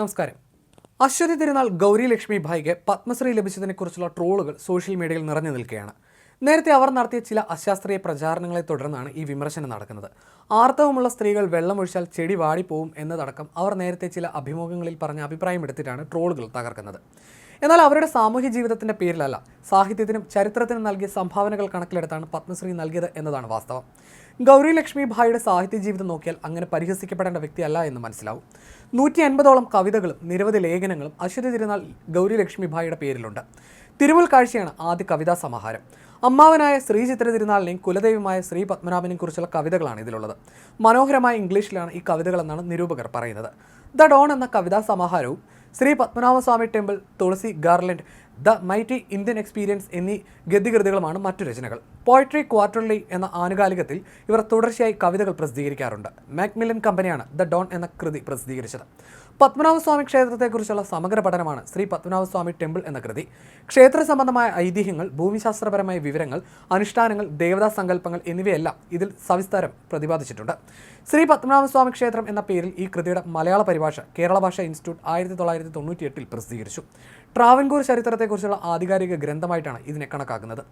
നമസ്കാരം. അശ്വതി തിരുനാൾ ഗൗരി ലക്ഷ്മി ഭായിക്ക് പത്മശ്രീ ലഭിച്ചതിനെക്കുറിച്ചുള്ള ട്രോളുകൾ സോഷ്യൽ മീഡിയയിൽ നിറഞ്ഞു നിൽക്കുകയാണ്. നേരത്തെ അവർ നടത്തിയ ചില അശാസ്ത്രീയ പ്രചാരണങ്ങളെ തുടർന്നാണ് ഈ വിമർശനം നടക്കുന്നത്. ആർത്തവമുള്ള സ്ത്രീകൾ വെള്ളമൊഴിച്ചാൽ ചെടി വാടിപ്പോവും എന്നതടക്കം അവർ നേരത്തെ ചില അഭിമുഖങ്ങളിൽ പറഞ്ഞ അഭിപ്രായം എടുത്തിട്ടാണ് ട്രോളുകൾ തകർക്കുന്നത്. എന്നാൽ അവരുടെ സാമൂഹ്യ ജീവിതത്തിന്റെ പേരിലല്ല സാഹിത്യത്തിനും ചരിത്രത്തിനും നൽകിയ സംഭാവനകൾ കണക്കിലെടുത്താണ് പത്മശ്രീ നൽകിയത് എന്നതാണ് വാസ്തവം. ഗൗരി ലക്ഷ്മി ഭായിയുടെ സാഹിത്യ ജീവിതം നോക്കിയാൽ അങ്ങനെ പരിഹസിക്കപ്പെടേണ്ട വ്യക്തിയല്ല എന്ന് മനസ്സിലാവും. നൂറ്റി അൻപതോളം കവിതകളും നിരവധി ലേഖനങ്ങളും അശ്വതി തിരുനാൾ ഗൗരി ലക്ഷ്മി ഭായിയുടെ പേരിലുണ്ട്. തിരുമുൽ കാഴ്ചയാണ് ആദ്യ കവിതാ സമാഹാരം. അമ്മാവനായ ശ്രീ ചിത്ര തിരുനാളിനെയും കുലദൈവമായ ശ്രീ പത്മനാഭനെയും കുറിച്ചുള്ള കവിതകളാണ് ഇതിലുള്ളത്. മനോഹരമായ ഇംഗ്ലീഷിലാണ് ഈ കവിതകളെന്നാണ് നിരൂപകർ പറയുന്നത്. ദ ഡോൺ എന്ന കവിതാ സമാഹാരവും Sri Padmanabhaswamy temple Tulasi garland the mighty Indian experience എന്നീ ഗദ്യകൃതികളുമാണ് മറ്റു രചനകൾ. പോയട്രി ക്വാർട്ടർലി എന്ന ആനുകാലികത്തിൽ ഇവർ തുടർച്ചയായി കവിതകൾ പ്രസിദ്ധീകരിക്കാറുണ്ട്. മാക്മില്ലൻ കമ്പനിയാണ് ദ ഡോൺ എന്ന കൃതി പ്രസിദ്ധീകരിച്ചത്. പത്മനാഭസ്വാമി ക്ഷേത്രത്തെക്കുറിച്ചുള്ള സമഗ്ര പഠനമാണ് ശ്രീ പത്മനാഭസ്വാമി ടെമ്പിൾ എന്ന കൃതി. ക്ഷേത്ര സംബന്ധമായ ഐതിഹ്യങ്ങൾ ഭൂമിശാസ്ത്രപരമായ വിവരങ്ങൾ അനുഷ്ഠാനങ്ങൾ ദേവതാ സങ്കല്പങ്ങൾ എന്നിവയെല്ലാം ഇതിൽ സവിസ്താരം പ്രതിപാദിച്ചിട്ടുണ്ട്. ശ്രീ പത്മനാഭസ്വാമി ക്ഷേത്രം എന്ന പേരിൽ ഈ കൃതിയുടെ മലയാള പരിഭാഷ കേരള ഭാഷാ ഇൻസ്റ്റിറ്റ്യൂട്ട് ആയിരത്തി തൊള്ളായിരത്തി തൊണ്ണൂറ്റിയെട്ടിൽ പ്രസിദ്ധീകരിച്ചു. ട്രാവൻകൂർ ചരിത്രത്തെക്കുറിച്ചുള്ള ആധികാരിക ഗ്രന്ഥമായിട്ടാണ് ഇതിനെ കണക്കാക്കുന്നത്.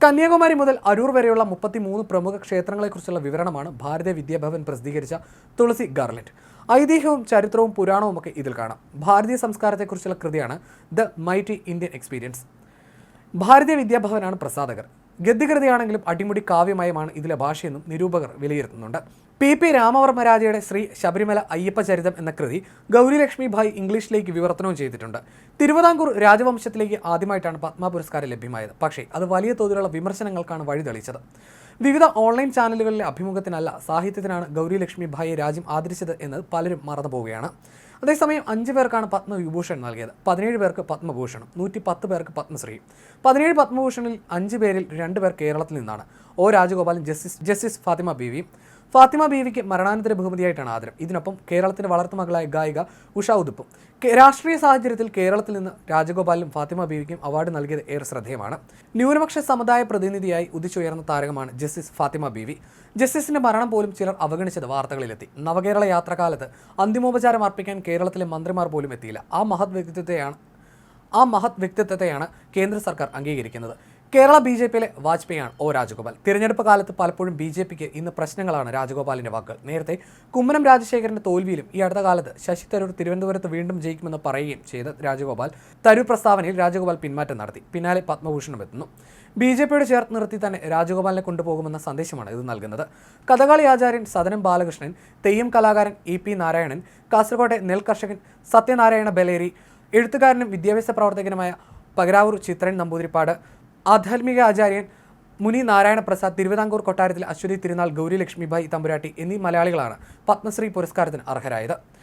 കന്യാകുമാരി മുതൽ അരൂർ വരെയുള്ള മുപ്പത്തിമൂന്ന് പ്രമുഖ ക്ഷേത്രങ്ങളെക്കുറിച്ചുള്ള വിവരണമാണ് ഭാരതീയ വിദ്യാഭവൻ പ്രസിദ്ധീകരിച്ച തുളസി ഗാർലറ്റ്. ഐതിഹ്യവും ചരിത്രവും പുരാണവും ഒക്കെ ഇതിൽ കാണാം. ഭാരതീയ സംസ്കാരത്തെക്കുറിച്ചുള്ള കൃതിയാണ് ദ മൈറ്റി ഇന്ത്യൻ എക്സ്പീരിയൻസ്. ഭാരതീയ വിദ്യാഭവനാണ് പ്രസാധകർ. ഗദ്യകൃതിയാണെങ്കിലും അടിമുടി കാവ്യമയമാണ് ഇതിലെ ഭാഷയെന്നും നിരൂപകർ വിലയിരുത്തുന്നുണ്ട്. പി പി രാമവർമ്മരാജയുടെ ശ്രീ ശബരിമല അയ്യപ്പ ചരിതം എന്ന കൃതി ഗൗരിലക്ഷ്മി ഭായ് ഇംഗ്ലീഷിലേക്ക് വിവർത്തനവും ചെയ്തിട്ടുണ്ട്. തിരുവിതാംകൂർ രാജവംശത്തിലേക്ക് ആദ്യമായിട്ടാണ് പത്മ പുരസ്കാരം ലഭ്യമായത്. പക്ഷേ അത് വലിയ തോതിലുള്ള വിമർശനങ്ങൾക്കാണ് വഴിതെളിച്ചത്. വിവിധ ഓൺലൈൻ ചാനലുകളിലെ അഭിമുഖത്തിനല്ല സാഹിത്യത്തിനാണ് ഗൗരിലക്ഷ്മി ഭായെ രാജ്യം ആദരിച്ചത് എന്ന് പലരും മറന്നു പോവുകയാണ് അതേസമയം അഞ്ച് പേർക്കാണ് പത്മവിഭൂഷൺ നൽകിയത്. പതിനേഴ് പേർക്ക് പത്മഭൂഷണം നൂറ്റി പത്ത് പേർക്ക് പത്മശ്രീ. പതിനേഴ് പത്മഭൂഷണിൽ അഞ്ച് പേരിൽ രണ്ട് പേർ കേരളത്തിൽ നിന്നാണ്. O Rajagopalan justice justice Fathima Beevi Fathima ബീവിക്ക് മരണാനന്തര ബഹുമതിയായിട്ടാണ് ആദരം. ഇതിനൊപ്പം കേരളത്തിന്റെ വളർത്തുമകളായ ഗായിക ഉഷ ഉതുപ്പും. കേ- രാഷ്ട്രീയ സാഹചര്യത്തിൽ കേരളത്തിൽ നിന്ന് രാജഗോപാലിനും ഫാത്തിമ ബീവിക്കും അവാർഡ് നൽകിയത് ഏറെ ശ്രദ്ധേയമാണ്. ന്യൂനപക്ഷ സമുദായ പ്രതിനിധിയായി ഉദിച്ചുയർന്ന താരകമാണ് ജസ്റ്റിസ് ഫാത്തിമ ബീവി. ജസ്റ്റിസിന്റെ മരണം പോലും ചിലർ അവഗണിച്ചത് വാർത്തകളിലെത്തി. നവകേരള യാത്രകാലത്ത് അന്തിമോപചാരം അർപ്പിക്കാൻ കേരളത്തിലെ മന്ത്രിമാർ പോലും എത്തിയില്ല. ആ മഹത് വ്യക്തിത്വത്തെയാണ് ആ മഹത് വ്യക്തിത്വത്തെയാണ് കേന്ദ്ര സർക്കാർ അംഗീകരിക്കുന്നത്. കേരള ബി ജെ പിയിലെ വാജ്പേയിയാണ് ഒ രാജഗോപാൽ. തിരഞ്ഞെടുപ്പ് കാലത്ത് പലപ്പോഴും ബി ജെ പിക്ക് ഇന്ന് പ്രശ്നങ്ങളാണ് രാജഗോപാലിന്റെ വാക്കുകൾ. നേരത്തെ കുമ്മനം രാജശേഖരന്റെ തോൽവിയിലും ഈ അടുത്ത കാലത്ത് ശശി തരൂർ തിരുവനന്തപുരത്ത് വീണ്ടും ജയിക്കുമെന്ന് പറയുകയും ചെയ്ത രാജഗോപാൽ തരൂർ പ്രസ്താവനയിൽ രാജഗോപാൽ പിന്മാറ്റം നടത്തി. പിന്നാലെ പത്മഭൂഷണം എത്തുന്നു. ബി ജെ പിയോട് ചേർത്ത് നിർത്തി തന്നെ രാജഗോപാലിനെ കൊണ്ടുപോകുമെന്ന സന്ദേശമാണ് ഇത് നൽകുന്നത്. കഥകളി ആചാര്യൻ സദനം ബാലകൃഷ്ണൻ തെയ്യം കലാകാരൻ ഇ പി നാരായണൻ കാസർകോട്ടെ നെൽകർഷകൻ സത്യനാരായണ ബലേരി എഴുത്തുകാരനും വിദ്യാഭ്യാസ പ്രവർത്തകനുമായ പകരാവൂർ ചിത്രൻ നമ്പൂതിരിപ്പാട് ആധ്യാത്മിക ആചാര്യൻ മുനി നാരായണ പ്രസാദ് തിരുവിതാംകൂർ കൊട്ടാരത്തിൽ അശ്വതി തിരുനാൾ ഗൗരി ലക്ഷ്മിഭായ് തമ്പുരാട്ടി എന്നീ മലയാളികളാണ് പത്മശ്രീ പുരസ്കാരത്തിന് അർഹരായത്.